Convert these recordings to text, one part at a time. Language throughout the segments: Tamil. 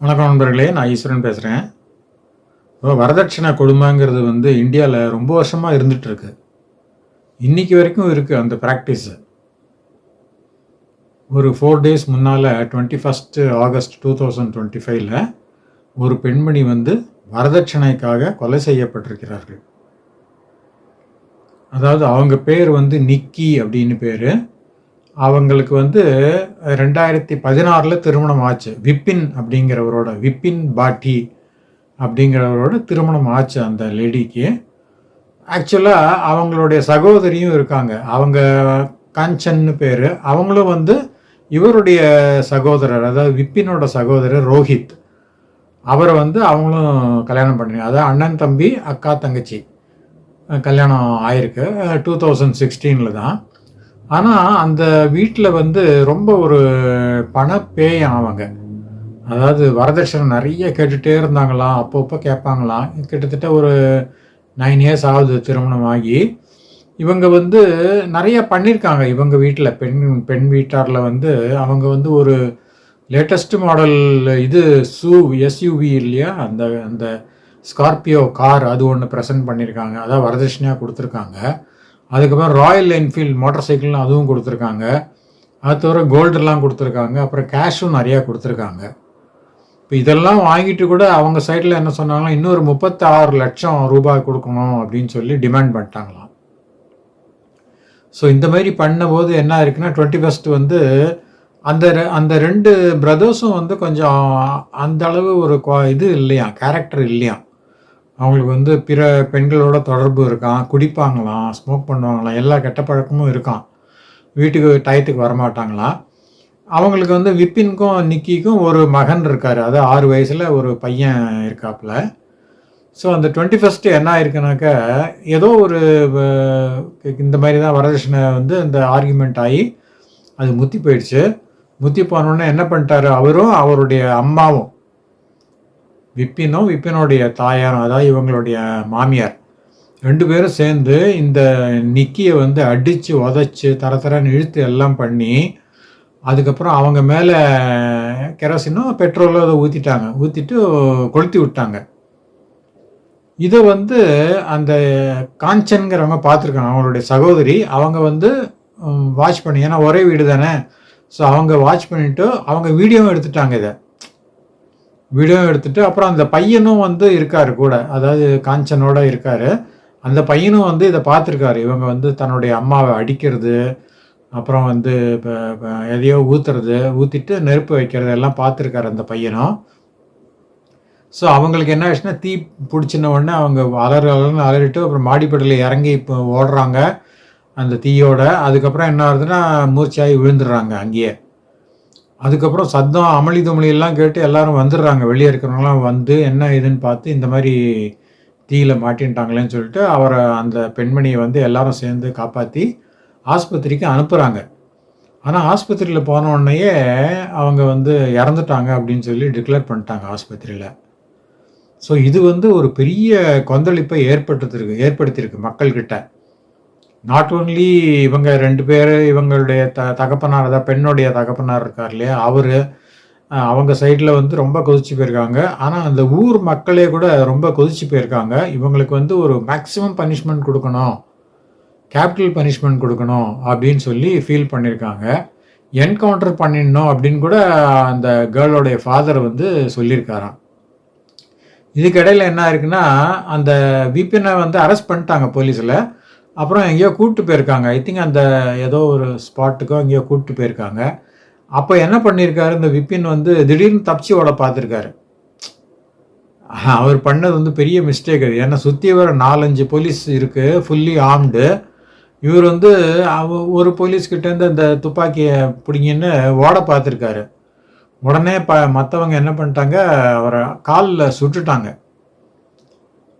வணக்கம் நண்பர்களே நான் ஈஸ்வரன் பேசுகிறேன் வரதட்சணை கொடுமைங்கிறது வந்து இந்தியாவில் ரொம்ப வருஷமாக இருந்துகிட்ருக்கு இன்றைக்கி இன்னைக்கு வரைக்கும் இருக்குது அந்த ப்ராக்டிஸு ஒரு ஃபோர் டேஸ் முன்னால் twenty first August two thousand twenty ஃபைவ்ல ஒரு பெண்மணி வந்து வரதட்சணைக்காக கொலை செய்யப்பட்டிருக்கிறார்கள். அதாவது அவங்க பேர் வந்து நிக்கி அப்படின்னு பேர். அவங்களுக்கு வந்து ரெண்டாயிரத்தி பதினாறில் திருமணம் ஆச்சு. விப்பின் அப்படிங்கிறவரோட விப்பின் பாட்டி அப்படிங்கிறவரோட திருமணம் ஆச்சு அந்த லேடிக்கு. ஆக்சுவலாக அவங்களுடைய சகோதரியும் இருக்காங்க. அவங்க காஞ்சன்னு பேர். அவங்களும் வந்து இவருடைய சகோதரர் அதாவது விப்பினோட சகோதரர் ரோஹித். அவரை வந்து அவங்களும் கல்யாணம் பண்ணி அதாவது அண்ணன் தம்பி அக்கா தங்கச்சி கல்யாணம் ஆயிருக்கு. டூ தௌசண்ட் சிக்ஸ்டீனில் தான். ஆனால் அந்த வீட்டில் வந்து ரொம்ப ஒரு பணப்பேயம் அவங்க அதாவது வரதட்சணை நிறைய கேட்டுகிட்டே இருந்தாங்களாம். அப்பப்போ கேட்பாங்களாம். கிட்டத்தட்ட ஒரு நைன் இயர்ஸ் ஆகுது திருமணம் ஆகி. இவங்க வந்து நிறைய பண்ணியிருக்காங்க இவங்க வீட்டில் பெண் பெண் வீட்டாரில் வந்து அவங்க வந்து ஒரு லேட்டஸ்ட் மாடல் இது சூ எஸ்யூவி இல்லையா? அந்த அந்த ஸ்கார்பியோ கார் அது ஒன்று ப்ரெசென்ட் பண்ணியிருக்காங்க அதான் வரதட்சணையாக கொடுத்துருக்காங்க. அதுக்கப்புறம் ராயல் என்ஃபீல்ட் மோட்டார் சைக்கிள்னு அதுவும் கொடுத்துருக்காங்க. அது தவிர கோல்டெல்லாம் கொடுத்துருக்காங்க. அப்புறம் கேஷும் நிறையா கொடுத்துருக்காங்க. இப்போ இதெல்லாம் வாங்கிட்டு கூட அவங்க சைடில் என்ன சொன்னாங்கன்னா இன்னொரு முப்பத்தாறு லட்சம் ரூபாய் கொடுக்கணும் அப்படின்னு சொல்லி டிமாண்ட் பண்ணிட்டாங்களாம். ஸோ இந்த மாதிரி பண்ணும்போது என்ன இருக்குன்னா டுவெண்ட்டி ஃபஸ்ட்டு வந்து அந்த ரெ- அந்த ரெண்டு பிரதர்ஸும் வந்து கொஞ்சம் அந்த அளவு ஒரு குவா- இது இல்லையா கேரக்டர் இல்லையா அவங்களுக்கு வந்து பிற பெண்களோட தொடர்பு இருக்கான் குடிப்பாங்களாம் ஸ்மோக் பண்ணுவாங்களாம் எல்லா கெட்ட பழக்கமும் இருக்கான். வீட்டுக்கு டயத்துக்கு வரமாட்டாங்களாம் அவங்களுக்கு வந்து விப்பின்க்கும் நிக்கிக்கும் ஒரு மகன் இருக்கார். அது ஆறு வயசில் ஒரு பையன் இருக்காப்புல. ஸோ அந்த டுவெண்ட்டி ஃபஸ்ட்டு என்ன ஆயிருக்குனாக்கா ஏதோ ஒரு இந்த மாதிரி தான் வரதட்சணை வந்து இந்த ஆர்கியூமெண்ட் ஆகி அது முத்தி போயிடுச்சு. முத்தி போனோடனே என்ன பண்ணிட்டாரு? அவரும் அவருடைய அம்மாவும் விப்பினும் விப்பினுடைய தாயாரும் அதாவது இவங்களுடைய மாமியார் ரெண்டு பேரும் சேர்ந்து இந்த நிக்கியை வந்து அடித்து உதச்சி தர தரன்னு இழுத்து எல்லாம் பண்ணி அதுக்கப்புறம் அவங்க மேலே கெரோசினும் பெட்ரோலோ அதை ஊற்றிட்டாங்க ஊற்றிட்டு கொளுத்தி விட்டாங்க. இதை வந்து அந்த காஞ்சன்கிறவங்க பார்த்துருக்காங்க அவங்களுடைய சகோதரி அவங்க வந்து வாட்ச் பண்ணி ஏன்னா ஒரே வீடு தானே. ஸோ அவங்க வாட்ச் பண்ணிவிட்டு அவங்க வீடியோவும் எடுத்துட்டாங்க இதை. வீடியோ எடுத்துட்டு அப்புறம் அந்த பையனும் வந்து இருக்காரு கூட. அதாவது காஞ்சனோட இருக்காரு. அந்த பையனும் வந்து இதை பார்த்துருக்காரு. இவங்க வந்து தன்னுடைய அம்மாவை அடிக்கிறது அப்புறம் வந்து இப்போ எதையோ ஊத்துறது ஊற்றிட்டு நெருப்பு வைக்கிறது எல்லாம் பார்த்துருக்காரு அந்த பையனும். ஸோ அவங்களுக்கு என்ன ஆச்சுன்னா தீ பிடிச்சின உடனே அவங்க அலறு அலர்னு அலறிட்டு அப்புறம் மாடிப்படியில் இறங்கி இப்போ ஓடுறாங்க அந்த தீயோட. அதுக்கப்புறம் என்ன ஆகுதுன்னா மூர்ச்சியாகி விழுந்துடுறாங்க அங்கேயே. அதுக்கப்புறம் சத்தம் அமளி துமளி எல்லாம் கேட்டு எல்லாரும் வந்துடுறாங்க. வெளியே இருக்கிறவங்களாம் வந்து என்ன இதுன்னு பார்த்து இந்த மாதிரி தீயில மாட்டின்ட்டாங்களேன்னு சொல்லிட்டு அவரை அந்த பெண்மணியை வந்து எல்லாரும் சேர்ந்து காப்பாற்றி ஆஸ்பத்திரிக்கு அனுப்புகிறாங்க ஆனால் ஆஸ்பத்திரியில் போனோடனேயே அவங்க வந்து இறந்துட்டாங்க அப்படின்னு சொல்லி டிக்ளேர் பண்ணிட்டாங்க ஆஸ்பத்திரியில். ஸோ இது வந்து ஒரு பெரிய கொந்தளிப்பை ஏற்படுத்திருக்கு ஏற்படுத்தியிருக்கு மக்கள்கிட்ட. நாட் ஓன்லி இவங்க ரெண்டு பேர் இவங்களுடைய த தகப்பனார் அதாவது பெண்ணுடைய தகப்பனார் இருக்கார் இல்லையா? அவர் அவங்க சைடில் வந்து ரொம்ப கொதிச்சு போயிருக்காங்க. ஆனால் அந்த ஊர் மக்களே கூட ரொம்ப கொதிச்சு போயிருக்காங்க. இவங்களுக்கு வந்து ஒரு மேக்ஸிமம் பனிஷ்மெண்ட் கொடுக்கணும். கேபிட்டல் பனிஷ்மெண்ட் கொடுக்கணும் அப்படின்னு சொல்லி ஃபீல் பண்ணியிருக்காங்க என்கவுண்டர் பண்ணிடணும் அப்படின்னு கூட அந்த கேர்ளோடைய ஃபாதர் வந்து சொல்லியிருக்காராம். இதுக்கிடையில் என்ன இருக்குன்னா அந்த விபினை வந்து அரெஸ்ட் பண்ணிட்டாங்க போலீஸில். அப்புறம் எங்கேயோ கூப்பிட்டு போயிருக்காங்க. ஐ திங்க் அந்த ஏதோ ஒரு ஸ்பாட்டுக்கோ எங்கேயோ கூப்பிட்டு போயிருக்காங்க. அப்போ என்ன பண்ணியிருக்காரு இந்த விபின் வந்து திடீர்னு தப்பிச்சு ஓட பார்த்துருக்காரு. அவர் பண்ணது வந்து பெரிய மிஸ்டேக் அது ஏன்னா சுற்றி வர நாலஞ்சு போலீஸ் இருக்குது ஃபுல்லி ஆம்டு இவர் வந்து அவ ஒரு போலீஸ்கிட்டேருந்து அந்த துப்பாக்கியை பிடிங்கின்னு ஓட பார்த்துருக்காரு. உடனே ப மற்றவங்க என்ன பண்ணிட்டாங்க? அவரை காலில் சுட்டுட்டாங்க.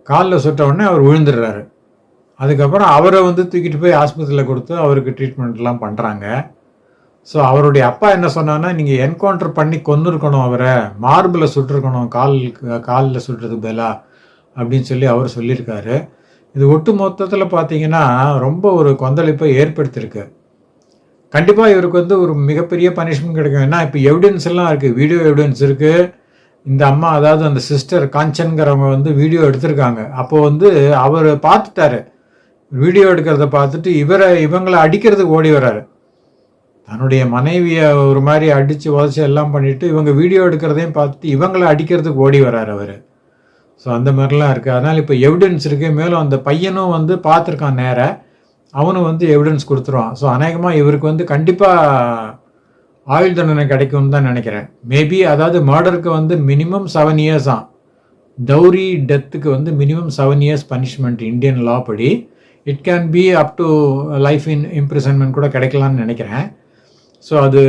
காலில் சுட்ட உடனே அவர் விழுந்துடுறாரு. அதுக்கப்புறம் அவரை வந்து தூக்கிட்டு போய் ஆஸ்பத்திரியில் கொடுத்து அவருக்கு ட்ரீட்மெண்ட்லாம் பண்ணுறாங்க ஸோ அவருடைய அப்பா என்ன சொன்னான்னா நீங்கள் என்கவுண்டர் பண்ணி கொன்னுருக்கணும் அவரை. மார்பில் சுட்டிருக்கணும் கால் காலில் சுட்டுறதுக்கு பதிலாக அப்படின்னு சொல்லி அவர் சொல்லியிருக்காரு. இது ஒட்டு மொத்தத்தில் பார்த்தீங்கன்னா ரொம்ப ஒரு கொந்தளிப்பை ஏற்படுத்தியிருக்கு. கண்டிப்பாக இவருக்கு வந்து ஒரு மிகப்பெரிய பனிஷ்மெண்ட் கிடைக்கும். ஏன்னா இப்போ எவிடன்ஸ் எல்லாம் இருக்குது வீடியோ எவிடன்ஸ் இருக்குது இந்த அம்மா அதாவது அந்த சிஸ்டர் காஞ்சன்கிறவங்க வந்து வீடியோ எடுத்திருக்காங்க. அப்போ வந்து அவர் பார்த்துட்டாரு. வீடியோ எடுக்கிறத பார்த்துட்டு இவரை இவங்களை அடிக்கிறதுக்கு ஓடி வர்றாரு தன்னுடைய மனைவியை ஒரு மாதிரி அடித்து உதச்சி எல்லாம் பண்ணிவிட்டு இவங்க வீடியோ எடுக்கிறதையும் பார்த்துட்டு இவங்களை அடிக்கிறதுக்கு ஓடி வர்றாரு அவர். ஸோ அந்த மாதிரிலாம் இருக்குது அதனால் இப்போ எவிடன்ஸ் இருக்குது மேலும் அந்த பையனும் வந்து பார்த்துருக்கான் நேர. அவனும் வந்து எவிடன்ஸ் கொடுத்துருவான். ஸோ அநேகமாக இவருக்கு வந்து கண்டிப்பாக ஆயுள் தண்டனை கிடைக்கும்னு தான் நினைக்கிறேன். மேபி அதாவது மர்டருக்கு வந்து மினிமம் செவன் இயர்ஸ் தான் டௌரி டெத்துக்கு வந்து minimum seven years punishment Indian law படி. It can be up to life in imprisonment கூட கிடைக்கலான்னு நினைக்கிறேன். ஸோ அது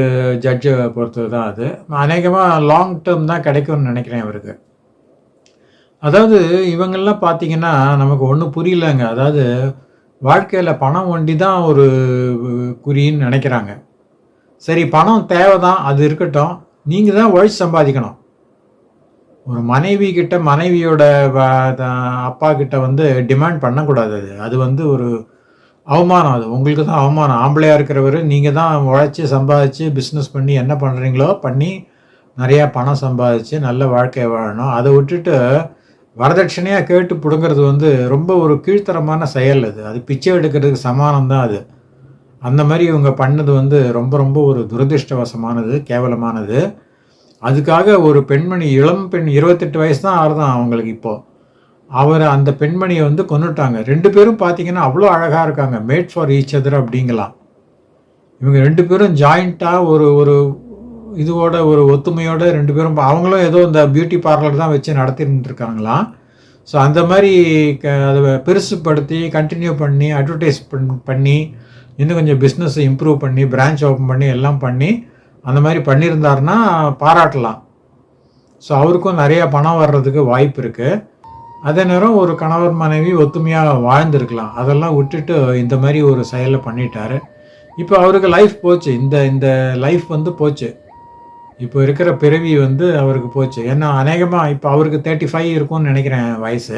ஜட்ஜை பொறுத்தது தான் அது. அநேகமாக லாங் டேர்ம் தான் கிடைக்கும்னு நினைக்கிறேன் இவருக்கு. அதாவது இவங்கெல்லாம் பார்த்தீங்கன்னா நமக்கு ஒன்றும் புரியலங்க. அதாவது வாழ்க்கையில் பணம் ஒண்டி தான் ஒரு குறின்னு நினைக்கிறாங்க. சரி பணம் தேவை தான் அது இருக்கட்டும். நீங்கள் தான் உழைச்சி சம்பாதிக்கணும். ஒரு மனைவி கிட்ட மனைவியோட அப்பா கிட்ட வந்து டிமாண்ட் பண்ணக்கூடாது அது. அது வந்து ஒரு அவமானம் அது. உங்களுக்கு தான் அவமானம். ஆம்பளையாக இருக்கிறவர் நீங்கள் தான் உழைச்சி சம்பாதிச்சு பிஸ்னஸ் பண்ணி என்ன பண்ணுறீங்களோ பண்ணி நிறையா பணம் சம்பாதிச்சு நல்ல வாழ்க்கையை வாழணும். அதை விட்டுட்டு வரதட்சணையாக கேட்டு பிடுங்கிறது வந்து ரொம்ப ஒரு கீழ்த்தரமான செயல் அது. அது பிச்சை எடுக்கிறதுக்கு சமானம் தான் அது. அந்த மாதிரி இவங்க பண்ணது வந்து ரொம்ப ரொம்ப ஒரு துரதிருஷ்டவசமானது கேவலமானது. அதுக்காக ஒரு பெண்மணி இளம் பெண் இருபத்தெட்டு வயசு தான் ஆறுதான் அவங்களுக்கு இப்போது அவர் அந்த பெண்மணியை வந்து கொண்டுட்டாங்க ரெண்டு பேரும் பார்த்தீங்கன்னா அவ்வளோ அழகாக இருக்காங்க. மேட் ஃபார் ஈச் அதர் அப்படிங்கலாம். இவங்க ரெண்டு பேரும் ஜாயிண்ட்டாக ஒரு ஒரு இதுவோட ஒரு ஒத்துமையோட ரெண்டு பேரும் அவங்களும் ஏதோ இந்த பியூட்டி பார்லர் தான் வச்சு நடத்திட்டு இருக்காங்களாம் ஸோ அந்த மாதிரி க அதை பெருசுப்படுத்தி கண்டினியூ பண்ணி அட்வர்டைஸ் பண்ணி இன்னும் கொஞ்சம் பிஸ்னஸை இம்ப்ரூவ் பண்ணி பிரான்ச் ஓப்பன் பண்ணி எல்லாம் பண்ணி அந்த மாதிரி பண்ணியிருந்தாருன்னா பாராட்டலாம். ஸோ அவருக்கும் நிறையா பணம் வர்றதுக்கு வாய்ப்பு இருக்குது அதே நேரம் ஒரு கணவர் மனைவி ஒத்துமையாக வாழ்ந்திருக்கலாம். அதெல்லாம் விட்டுட்டு இந்த மாதிரி ஒரு செயலை பண்ணிட்டாரு. இப்போ அவருக்கு லைஃப் போச்சு. இந்த இந்த லைஃப் வந்து போச்சு. இப்போ இருக்கிற பிறவி வந்து அவருக்கு போச்சு. ஏன்னா அநேகமாக இப்போ அவருக்கு தேர்ட்டி ஃபைவ் இருக்கும்னு நினைக்கிறேன் வயசு.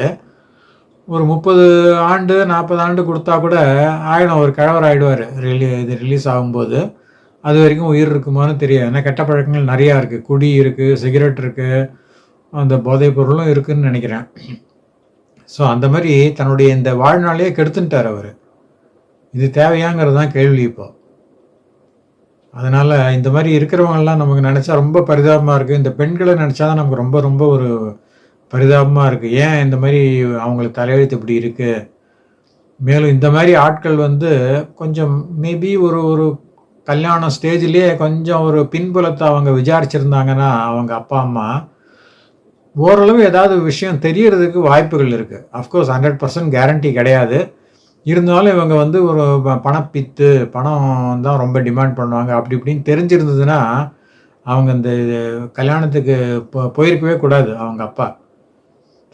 ஒரு முப்பது ஆண்டு நாற்பது ஆண்டு கொடுத்தா கூட ஆயிடும் ஒரு கிழவர் ஆகிடுவார் ரிலீ இது ரிலீஸ் ஆகும்போது. அது வரைக்கும் உயிர் இருக்குமான்னு தெரியாது. ஏன்னா கெட்ட பழக்கங்கள் நிறையா இருக்குது குடி இருக்குது சிகரெட் இருக்குது அந்த போதைப் பொருளும் இருக்குதுன்னு நினைக்கிறேன். ஸோ அந்த மாதிரி தன்னுடைய இந்த வாழ்நாளையே கெடுத்துட்டார் அவர். இது தேவையாங்கிறது தான் கேள்வி இப்போ. அதனால் இந்த மாதிரி இருக்கிறவங்கெல்லாம் நமக்கு நினச்சா ரொம்ப பரிதாபமாக இருக்குது இந்த பெண்களை நினச்சா தான் நமக்கு ரொம்ப ரொம்ப ஒரு பரிதாபமாக இருக்குது ஏன் இந்த மாதிரி அவங்களுக்கு தலையெழுத்து இப்படி இருக்குது மேலும் இந்த மாதிரி ஆட்கள் வந்து கொஞ்சம் மேபி ஒரு ஒரு கல்யாணம் ஸ்டேஜ்லேயே கொஞ்சம் ஒரு பின்புலத்தை அவங்க விசாரிச்சிருந்தாங்கன்னா அவங்க அப்பா அம்மா ஓரளவு ஏதாவது விஷயம் தெரியறதுக்கு வாய்ப்புகள் இருக்குது அஃப்கோர்ஸ் ஹண்ட்ரட் பர்சன்ட் கேரண்டி கிடையாது. இருந்தாலும் இவங்க வந்து ஒரு பணப்பித்து பணம் தான் ரொம்ப டிமாண்ட் பண்ணுவாங்க. அப்படி இப்படின்னு தெரிஞ்சிருந்ததுன்னா அவங்க இந்த கல்யாணத்துக்கு போ போயிருக்கவே கூடாது அவங்க அப்பா.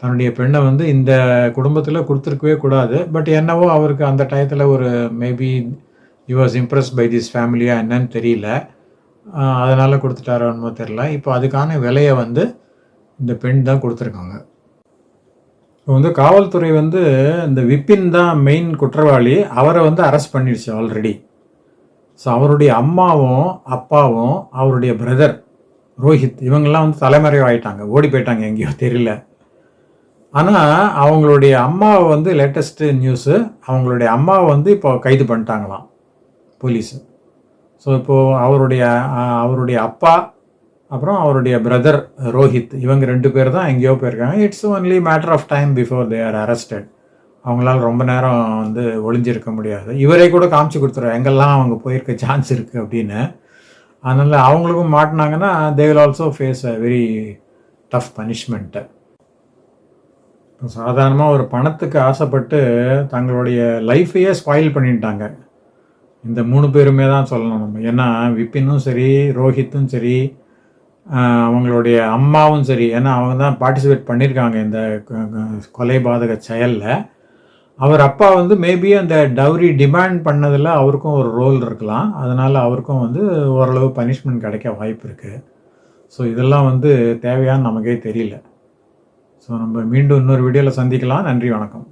தன்னுடைய பெண்ணை வந்து இந்த குடும்பத்தில் கொடுத்துருக்கவே கூடாது. பட் என்னவோ அவருக்கு அந்த டயத்தில் ஒரு maybe you was impress by this ஃபேமிலியாக என்னன்னு தெரியல. அதனால் கொடுத்துட்டாரோன்னு தெரில இப்போ அதுக்கான விலையை வந்து இந்த பெண் தான் கொடுத்துருக்காங்க. இப்போ வந்து காவல்துறை வந்து இந்த விப்பின் தான் மெயின் குற்றவாளி. அவரை வந்து அரெஸ்ட் பண்ணிடுச்சு ஆல்ரெடி ஸோ அவருடைய அம்மாவும் அப்பாவும் அவருடைய பிரதர் ரோஹித் இவங்கெல்லாம் வந்து தலைமறைவாயிட்டாங்க ஓடி போயிட்டாங்க எங்கேயோ தெரியல. ஆனால் அவங்களுடைய அம்மாவை வந்து லேட்டஸ்ட்டு நியூஸு அவங்களுடைய அம்மாவை வந்து இப்போ கைது பண்ணிட்டாங்களாம். போலீஸு. ஸோ இப்போது அவருடைய அவருடைய அப்பா அப்புறம் அவருடைய பிரதர் ரோஹித் இவங்க ரெண்டு பேர் தான் எங்கேயோ போயிருக்காங்க. It's only matter of time before they are arrested அவங்களால ரொம்ப நேரம் வந்து ஒளிஞ்சிருக்க முடியாது. இவரே கூட காமிச்சு கொடுத்துருவோம் எங்கெல்லாம் அவங்க போயிருக்க சான்ஸ் இருக்குது அப்படின்னு. அதனால் அவங்களுக்கும் மாட்டினாங்கன்னா they will also face a very tough punishment சாதாரணமாக ஒரு பணத்துக்கு ஆசைப்பட்டு தங்களுடைய லைஃப்பையே ஸ்பாயில் பண்ணிட்டாங்க. இந்த மூணு பேருமே தான் சொல்லணும் நம்ம. ஏன்னா விப்பினும் சரி ரோஹித்தும் சரி அவங்களுடைய அம்மாவும் சரி ஏன்னா அவங்க தான் பார்ட்டிசிபேட் பண்ணியிருக்காங்க இந்த கொலை பாதக செயலில். அவர் அப்பா வந்து மேபி அந்த டவுரி டிமாண்ட் பண்ணதில் அவருக்கும் ஒரு ரோல் இருக்கலாம். அதனால் அவருக்கும் வந்து ஓரளவு பனிஷ்மெண்ட் கிடைக்க வாய்ப்பு இருக்குது ஸோ இதெல்லாம் வந்து தேவையான்னு நமக்கே தெரியல. ஸோ நம்ம மீண்டும் இன்னொரு வீடியோவில் சந்திக்கலாம். நன்றி வணக்கம்.